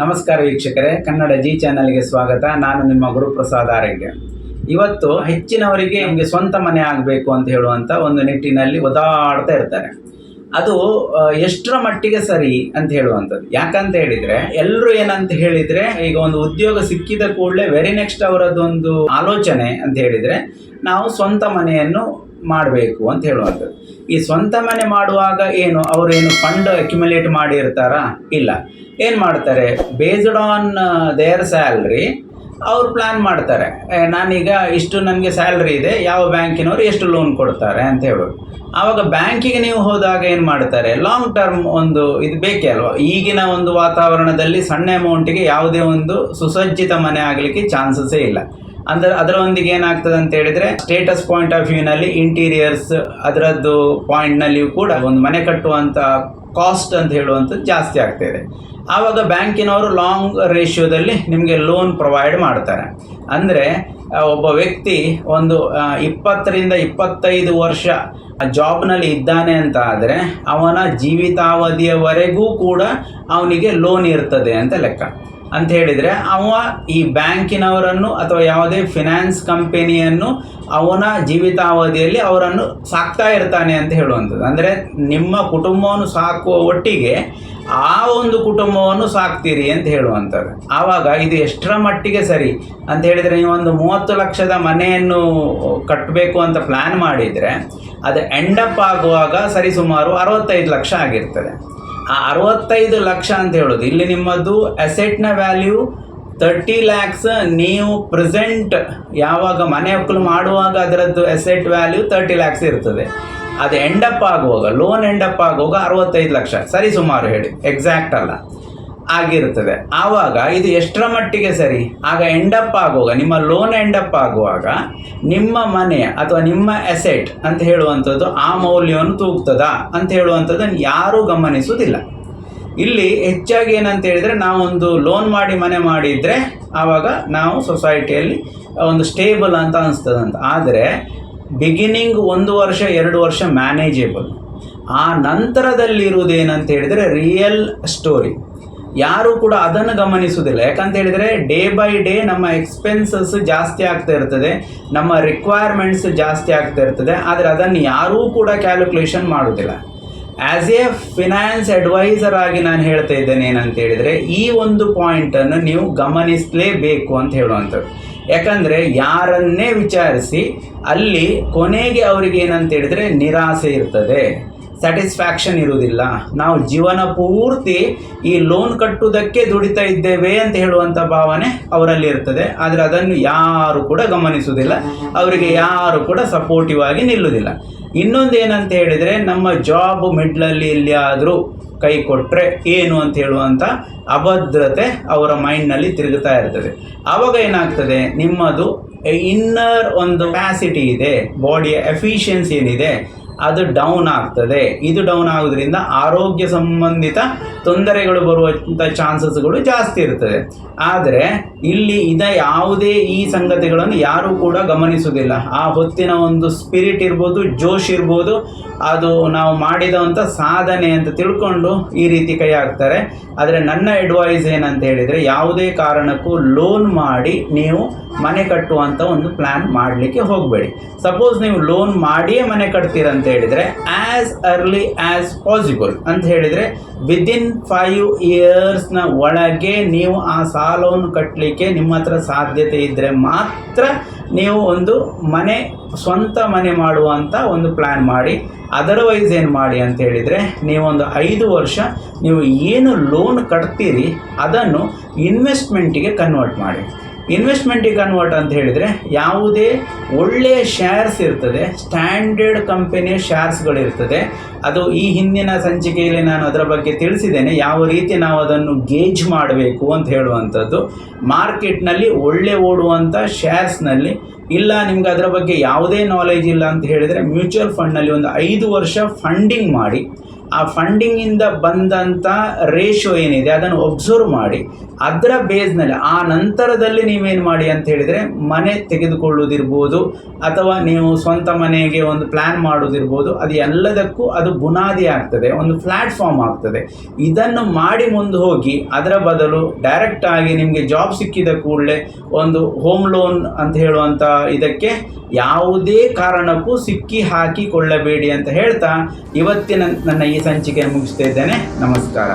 ನಮಸ್ಕಾರ ವೀಕ್ಷಕರೇ, ಕನ್ನಡ ಜಿ ಚಾನಲ್ಗೆ ಸ್ವಾಗತ. ನಾನು ನಿಮ್ಮ ಗುರುಪ್ರಸಾದ್ ಆರೋಗ್ಯ. ಇವತ್ತು ಹೆಚ್ಚಿನವರಿಗೆ ನಮಗೆ ಸ್ವಂತ ಮನೆ ಆಗಬೇಕು ಅಂತ ಹೇಳುವಂಥ ಒಂದು ನಿಟ್ಟಿನಲ್ಲಿ ಒದಾಡ್ತಾ ಇರ್ತಾರೆ. ಅದು ಎಷ್ಟರ ಮಟ್ಟಿಗೆ ಸರಿ ಅಂತ ಹೇಳುವಂಥದ್ದು. ಯಾಕಂತ ಹೇಳಿದ್ರೆ ಎಲ್ಲರೂ ಏನಂತ ಹೇಳಿದ್ರೆ, ಈಗ ಒಂದು ಉದ್ಯೋಗ ಸಿಕ್ಕಿದ ಕೂಡಲೇ ವೆರಿ ನೆಕ್ಸ್ಟ್ ಅವರದೊಂದು ಆಲೋಚನೆ ಅಂತ ಹೇಳಿದ್ರೆ, ನಾವು ಸ್ವಂತ ಮನೆಯನ್ನು ಮಾಡಬೇಕು ಅಂತ ಹೇಳುವಂಥದ್ದು. ಈ ಸ್ವಂತ ಮನೆ ಮಾಡುವಾಗ ಏನು ಅವರು ಏನು ಫಂಡ್ ಅಕ್ಯುಮುಲೇಟ್ ಮಾಡಿರ್ತಾರಾ? ಇಲ್ಲ. ಏನು ಮಾಡ್ತಾರೆ? ಬೇಸ್ಡ್ ಆನ್ ದೇರ್ ಸ್ಯಾಲ್ರಿ ಅವ್ರು ಪ್ಲ್ಯಾನ್ ಮಾಡ್ತಾರೆ. ನಾನೀಗ ಇಷ್ಟು ನನಗೆ ಸ್ಯಾಲ್ರಿ ಇದೆ, ಯಾವ ಬ್ಯಾಂಕಿನವರು ಎಷ್ಟು ಲೋನ್ ಕೊಡ್ತಾರೆ ಅಂತ ಹೇಳೋದು. ಆವಾಗ ಬ್ಯಾಂಕಿಗೆ ನೀವು ಹೋದಾಗ ಏನು ಮಾಡ್ತಾರೆ? ಲಾಂಗ್ ಟರ್ಮ್ ಒಂದು ಇದು ಬೇಕೇ ಅಲ್ವಾ? ಈಗಿನ ಒಂದು ವಾತಾವರಣದಲ್ಲಿ ಸಣ್ಣ ಅಮೌಂಟಿಗೆ ಯಾವುದೇ ಒಂದು ಸುಸಜ್ಜಿತ ಮನೆ ಆಗಲಿಕ್ಕೆ ಚಾನ್ಸಸ್ಸೇ ಇಲ್ಲ. ಅಂದ್ರೆ ಅದರೊಂದಿಗೆ ಏನಾಗ್ತದೆ ಅಂತ ಹೇಳಿದ್ರೆ ಸ್ಟೇಟಸ್ ಪಾಯಿಂಟ್ ಆಫ್ ವ್ಯೂನಲ್ಲಿ ಇಂಟೀರಿಯರ್ಸ್ ಅದರದ್ದು ಪಾಯಿಂಟ್ನಲ್ಲಿಯೂ ಕೂಡ ಒಂದು ಮನೆ ಕಟ್ಟುವಂಥ ಕಾಸ್ಟ್ ಅಂತ ಹೇಳುವಂಥದ್ದು ಜಾಸ್ತಿ ಆಗ್ತಾಯಿದೆ ಆವಾಗ ಬ್ಯಾಂಕಿನವರು ಲಾಂಗ್ ರೇಷಿಯೋದಲ್ಲಿ ನಿಮಗೆ ಲೋನ್ ಪ್ರೊವೈಡ್ ಮಾಡ್ತಾರೆ. ಅಂದರೆ ಒಬ್ಬ ವ್ಯಕ್ತಿ ಒಂದು ಇಪ್ಪತ್ತರಿಂದ ಇಪ್ಪತ್ತೈದು ವರ್ಷ ಜಾಬ್ನಲ್ಲಿ ಇದ್ದಾನೆ ಅಂತ ಆದರೆ ಅವನ ಜೀವಿತಾವಧಿಯವರೆಗೂ ಕೂಡ ಅವನಿಗೆ ಲೋನ್ ಇರ್ತದೆ ಅಂತ ಲೆಕ್ಕ. ಅಂತ ಹೇಳಿದರೆ ಅವ ಈ ಬ್ಯಾಂಕಿನವರನ್ನು ಅಥವಾ ಯಾವುದೇ ಫಿನಾನ್ಸ್ ಕಂಪನಿಯನ್ನು ಅವನ ಜೀವಿತಾವಧಿಯಲ್ಲಿ ಅವರನ್ನು ಸಾಕ್ತಾ ಇರ್ತಾನೆ ಅಂತ ಹೇಳುವಂಥದ್ದು. ಅಂದರೆ ನಿಮ್ಮ ಕುಟುಂಬವನ್ನು ಸಾಕುವ ಒಟ್ಟಿಗೆ ಆ ಒಂದು ಕುಟುಂಬವನ್ನು ಸಾಕ್ತೀರಿ ಅಂತ ಹೇಳುವಂಥದ್ದು. ಆವಾಗ ಇದು ಎಷ್ಟರ ಮಟ್ಟಿಗೆ ಸರಿ ಅಂತ ಹೇಳಿದರೆ ಒಂದು ಮೂವತ್ತು ಲಕ್ಷದ ಮನೆಯನ್ನು ಕಟ್ಟಬೇಕು ಅಂತ ಪ್ಲ್ಯಾನ್ ಮಾಡಿದರೆ ಅದು ಎಂಡಪ್ ಆಗುವಾಗ ಸರಿಸುಮಾರು ಅರವತ್ತೈದು ಲಕ್ಷ ಆಗಿರ್ತದೆ. ಆ ಅರವತ್ತೈದು ಲಕ್ಷ ಅಂತ ಹೇಳೋದು. ಇಲ್ಲಿ ನಿಮ್ಮದು ಅಸೆಟ್ನ ವ್ಯಾಲ್ಯೂ ತರ್ಟಿ ಲ್ಯಾಕ್ಸ್ ನೀವು ಪ್ರೆಸೆಂಟ್ ಯಾವಾಗ ಮನೆ ಒಕ್ಕಲು ಮಾಡುವಾಗ ಅದರದ್ದು ಅಸೆಟ್ ವ್ಯಾಲ್ಯೂ ತರ್ಟಿ ಲ್ಯಾಕ್ಸ್ ಇರ್ತದೆ. ಅದು ಎಂಡಪ್ ಆಗುವಾಗ ಲೋನ್ ಎಂಡಪ್ ಆಗುವಾಗ ಅರವತ್ತೈದು ಲಕ್ಷ. ಸರಿ ಸುಮಾರು ಹೇಳಿ. ಎಕ್ಸಾಕ್ಟ್ ಅಲ್ಲ. ಆಗಿರ್ತದೆ ಆವಾಗ ಇದು ಎಷ್ಟರ ಮಟ್ಟಿಗೆ ಸರಿ? ಆಗ ಎಂಡಪ್ ಆಗುವಾಗ, ನಿಮ್ಮ ಲೋನ್ ಎಂಡಪ್ ಆಗುವಾಗ ನಿಮ್ಮ ಮನೆ ಅಥವಾ ನಿಮ್ಮ ಎಸೆಟ್ ಅಂತ ಹೇಳುವಂಥದ್ದು ಆ ಮೌಲ್ಯವನ್ನು ತೂಗ್ತದಾ ಅಂತ ಹೇಳುವಂಥದ್ದನ್ನು ಯಾರೂ ಗಮನಿಸುವುದಿಲ್ಲ. ಇಲ್ಲಿ ಹೆಚ್ಚಾಗಿ ಏನಂತ ಹೇಳಿದರೆ ನಾವೊಂದು ಲೋನ್ ಮಾಡಿ ಮನೆ ಮಾಡಿದರೆ ಆವಾಗ ನಾವು ಸೊಸೈಟಿಯಲ್ಲಿ ಒಂದು ಸ್ಟೇಬಲ್ ಅಂತ ಅನಿಸ್ತದಂತ. ಆದರೆ ಬಿಗಿನಿಂಗ್ ಒಂದು ವರ್ಷ, ಎರಡು ವರ್ಷ ಮ್ಯಾನೇಜೇಬಲ್ ಆ ನಂತರದಲ್ಲಿರುವುದೇನಂತ ಹೇಳಿದರೆ ರಿಯಲ್ ಸ್ಟೋರಿ ಯಾರು ಕೂಡ ಅದನ್ನು ಗಮನಿಸುವುದಿಲ್ಲ. ಯಾಕಂತ ಹೇಳಿದರೆ ಡೇ ಬೈ ಡೇ ನಮ್ಮ ಎಕ್ಸ್ಪೆನ್ಸಸ್ ಜಾಸ್ತಿ ಆಗ್ತಾ ಇರ್ತದೆ, ನಮ್ಮ ರಿಕ್ವೈರ್ಮೆಂಟ್ಸ್ ಜಾಸ್ತಿ ಆಗ್ತಾ ಇರ್ತದೆ, ಆದರೆ ಅದನ್ನು ಯಾರೂ ಕೂಡ ಕ್ಯಾಲ್ಕುಲೇಷನ್ ಮಾಡೋದಿಲ್ಲ ಆ್ಯಸ್ ಎ ಫಿನಾನ್ಸ್ ಅಡ್ವೈಸರ್ ಆಗಿ ನಾನು ಹೇಳ್ತಾ ಇದ್ದೇನೆ ಏನಂತ ಹೇಳಿದರೆ, ಈ ಒಂದು ಪಾಯಿಂಟನ್ನು ನೀವು ಗಮನಿಸಲೇಬೇಕು ಅಂತ ಹೇಳುವಂಥದ್ದು. ಯಾಕಂದರೆ, ಯಾರನ್ನೇ ವಿಚಾರಿಸಿ, ಅಲ್ಲಿ ಕೊನೆಗೆ ಅವರಿಗೆ ಏನಂತ ಹೇಳಿದರೆ ನಿರಾಸೆ ಇರ್ತದೆ. ಸ್ಯಾಟಿಸ್ಫ್ಯಾಕ್ಷನ್ ಇರುವುದಿಲ್ಲ. ನಾವು ಜೀವನ ಪೂರ್ತಿ ಈ ಲೋನ್ ಕಟ್ಟುವುದಕ್ಕೆ ದುಡಿತಾ ಇದ್ದೇವೆ ಅಂತ ಹೇಳುವಂಥ ಭಾವನೆ ಅವರಲ್ಲಿ ಇರ್ತದೆ. ಆದರೆ ಅದನ್ನು ಯಾರು ಕೂಡ ಗಮನಿಸುವುದಿಲ್ಲ. ಅವರಿಗೆ ಯಾರು ಕೂಡ ಸಪೋರ್ಟಿವ್ ಆಗಿ ನಿಲ್ಲುವುದಿಲ್ಲ. ಇನ್ನೊಂದು ಏನಂತ ಹೇಳಿದರೆ, ನಮ್ಮ ಜಾಬ್ ಮಿಡ್ಲಲ್ಲಿ ಎಲ್ಲಿಯಾದರೂ ಕೈ ಕೊಟ್ಟರೆ ಏನು ಅಂತ ಹೇಳುವಂಥ ಅಭದ್ರತೆ ಅವರ ಮೈಂಡ್ನಲ್ಲಿ ತಿರುಗುತ್ತಾ ಇರ್ತದೆ. ಆವಾಗ ಏನಾಗ್ತದೆ? ನಿಮ್ಮದು ಇನ್ನರ್ ಒಂದು ಕ್ಯಾಸಿಟಿ ಇದೆ. ಬಾಡಿಯ ಎಫಿಷಿಯನ್ಸಿ ಏನಿದೆ? ಅದು ಡೌನ್ ಆಗ್ತದೆ. ಇದು ಡೌನ್ ಆಗೋದ್ರಿಂದ ಆರೋಗ್ಯ ಸಂಬಂಧಿತ ತೊಂದರೆಗಳು ಬರುವಂಥ ಚಾನ್ಸಸ್ಗಳು ಜಾಸ್ತಿ ಇರ್ತದೆ. ಆದರೆ ಇಲ್ಲಿ ಇದ ಯಾವುದೇ ಈ ಸಂಗತಿಗಳನ್ನು ಯಾರೂ ಕೂಡ ಗಮನಿಸುವುದಿಲ್ಲ. ಆ ಹೊತ್ತಿನ ಒಂದು ಸ್ಪಿರಿಟ್ ಇರ್ಬೋದು, ಜೋಶ್ ಇರ್ಬೋದು, ಅದು ನಾವು ಮಾಡಿದಂಥ ಸಾಧನೆ ಅಂತ ತಿಳ್ಕೊಂಡು ಈ ರೀತಿ ಕೈ ಹಾಕ್ತಾರೆ. ಆದರೆ ನನ್ನ ಅಡ್ವೈಸ್ ಏನಂತ ಹೇಳಿದರೆ, ಯಾವುದೇ ಕಾರಣಕ್ಕೂ ಲೋನ್ ಮಾಡಿ ನೀವು ಮನೆ ಕಟ್ಟುವಂಥ ಒಂದು ಪ್ಲ್ಯಾನ್ ಮಾಡಲಿಕ್ಕೆ ಹೋಗಬೇಡಿ. ಸಪೋಸ್ ನೀವು ಲೋನ್ ಮಾಡಿಯೇ ಮನೆ ಕಟ್ತೀರಂತ ಹೇಳಿದರೆ ಆ್ಯಸ್ ಅರ್ಲಿ ಆ್ಯಸ್ ಪಾಸಿಬಲ್ ಅಂತ ಹೇಳಿದರೆ ವಿದಿನ್ ಫೈವ್ ಇಯರ್ಸ್ನ ಒಳಗೆ ನೀವು ಆ ಸಾಲವನ್ನು ಕಟ್ಟಲಿಕ್ಕೆ ನಿಮ್ಮ ಹತ್ರ ಸಾಧ್ಯತೆ ಇದ್ದರೆ ಮಾತ್ರ ನೀವು ಒಂದು ಮನೆ, ಸ್ವಂತ ಮನೆ ಮಾಡುವಂಥ ಒಂದು ಪ್ಲ್ಯಾನ್ ಮಾಡಿ. ಅದರ್ವೈಸ್ ಏನು ಮಾಡಿ ಅಂತ ಹೇಳಿದರೆ ನೀವೊಂದು ಐದು ವರ್ಷ ನೀವು ಏನು ಲೋನ್ ಕಟ್ತೀರಿ, ಅದನ್ನು ಇನ್ವೆಸ್ಟ್ಮೆಂಟಿಗೆ ಕನ್ವರ್ಟ್ ಮಾಡಿ. ಇನ್ವೆಸ್ಟ್ಮೆಂಟಿಗೆ ಕನ್ವರ್ಟ್ ಅಂತ ಹೇಳಿದರೆ ಯಾವುದೇ ಒಳ್ಳೆಯ ಶೇರ್ಸ್ ಇರ್ತದೆ ಸ್ಟ್ಯಾಂಡರ್ಡ್ ಕಂಪನಿಯ ಶೇರ್ಸ್ಗಳಿರ್ತದೆ ಅದು ಈ ಹಿಂದಿನ ಸಂಚಿಕೆಯಲ್ಲಿ ನಾನು ಅದರ ಬಗ್ಗೆ ತಿಳಿಸಿದ್ದೇನೆ. ಯಾವ ರೀತಿ ನಾವು ಅದನ್ನು ಗೇಜ್ ಮಾಡಬೇಕು ಅಂತ ಹೇಳುವಂಥದ್ದು. ಮಾರ್ಕೆಟ್ನಲ್ಲಿ ಒಳ್ಳೆ ಓಡುವಂಥ ಶೇರ್ಸ್ನಲ್ಲಿ ಇಲ್ಲ, ನಿಮ್ಗೆ ಅದರ ಬಗ್ಗೆ ಯಾವುದೇ ನಾಲೆಜ್ ಇಲ್ಲ ಅಂತ ಹೇಳಿದರೆ ಮ್ಯೂಚುವಲ್ ಫಂಡ್ನಲ್ಲಿ ಒಂದು ಐದು ವರ್ಷ ಫಂಡಿಂಗ್ ಮಾಡಿ ಆ ಫಂಡಿಂಗಿಂದ ಬಂದಂಥ ರೇಷೋ ಏನಿದೆ, ಅದನ್ನು ಒಬ್ಸರ್ವ್ ಮಾಡಿ. ಅದರ ಬೇಸ್ನಲ್ಲಿ ಆ ನಂತರದಲ್ಲಿ ನೀವೇನು ಮಾಡಿ ಅಂತ ಹೇಳಿದರೆ, ಮನೆ ತೆಗೆದುಕೊಳ್ಳುವುದಿರ್ಬೋದು, ಅಥವಾ ನೀವು ಸ್ವಂತ ಮನೆಗೆ ಒಂದು ಪ್ಲ್ಯಾನ್ ಮಾಡೋದಿರ್ಬೋದು ಅದು ಎಲ್ಲದಕ್ಕೂ ಅದು ಬುನಾದಿ ಆಗ್ತದೆ, ಒಂದು ಪ್ಲ್ಯಾಟ್ಫಾರ್ಮ್ ಆಗ್ತದೆ. ಇದನ್ನು ಮಾಡಿ ಮುಂದೆ ಹೋಗಿ, ಅದರ ಬದಲು ಡೈರೆಕ್ಟ್ ಆಗಿ ನಿಮಗೆ ಜಾಬ್ ಸಿಕ್ಕಿದ ಕೂಡಲೇ ಒಂದು ಹೋಮ್ ಲೋನ್ ಅಂತ ಹೇಳುವಂಥ ಇದಕ್ಕೆ ಯಾವುದೇ ಕಾರಣಕ್ಕೂ ಸಿಕ್ಕಿ ಹಾಕಿಕೊಳ್ಳಬೇಡಿ ಅಂತ ಹೇಳ್ತಾ, ಇವತ್ತಿನ ನನ್ನ ಈ ಸಂಚಿಕೆ ಮುಗಿಸ್ತಾ ಇದ್ದೇನೆ. ನಮಸ್ಕಾರ.